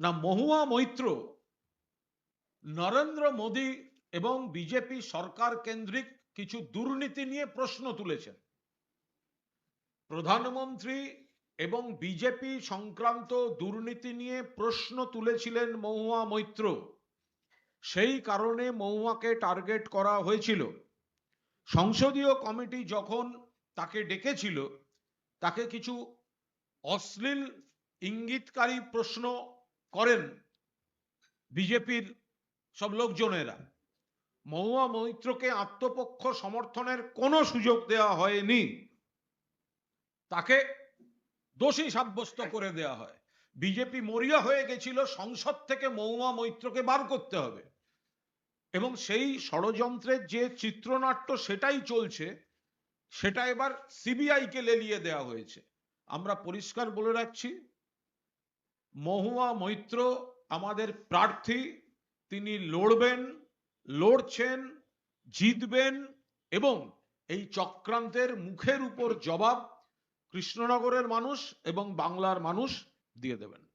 না মহুয়া মৈত্র, নরেন্দ্র মোদী এবং বিজেপি সরকার কেন্দ্রিক কিছু দুর্নীতি নিয়ে প্রশ্ন তুলেছেন। প্রধানমন্ত্রী এবং বিজেপি সংক্রান্ত দুর্নীতি নিয়ে প্রশ্ন তুলেছিলেন মহুয়া মৈত্র। সেই কারণে মহুয়াকে টার্গেট করা হয়েছিল। সংসদীয় কমিটি যখন তাকে ডেকেছিল, তাকে কিছু অশ্লীল ইঙ্গিতকারী প্রশ্ন করেন বিজেপির সব লোকজনেরা। মহুয়া মৈত্রকে আত্মপক্ষ সমর্থনের কোনো সুযোগ দেওয়া হয়নি। তাকে দোষী সাব্যস্ত করে দেওয়া হয়। বিজেপি মরিয়া হয়ে গেছিল, সংসদ থেকে মহুয়া মৈত্রকে বার করতে হবে। এবং সেই ষড়যন্ত্রের যে চিত্রনাট্য সেটাই চলছে, সেটা এবার সিবিআই কে লেলিয়ে দেওয়া হয়েছে। আমরা পরিষ্কার বলে রাখছি মহুয়া মৈত্র আমাদের প্রার্থী, তিনি লড়বেন, লড়ছেন, জিতবেন এবং এই চক্রান্তের মুখের উপর জবাব কৃষ্ণনগরের মানুষ এবং বাংলার মানুষ দিয়ে দেবেন।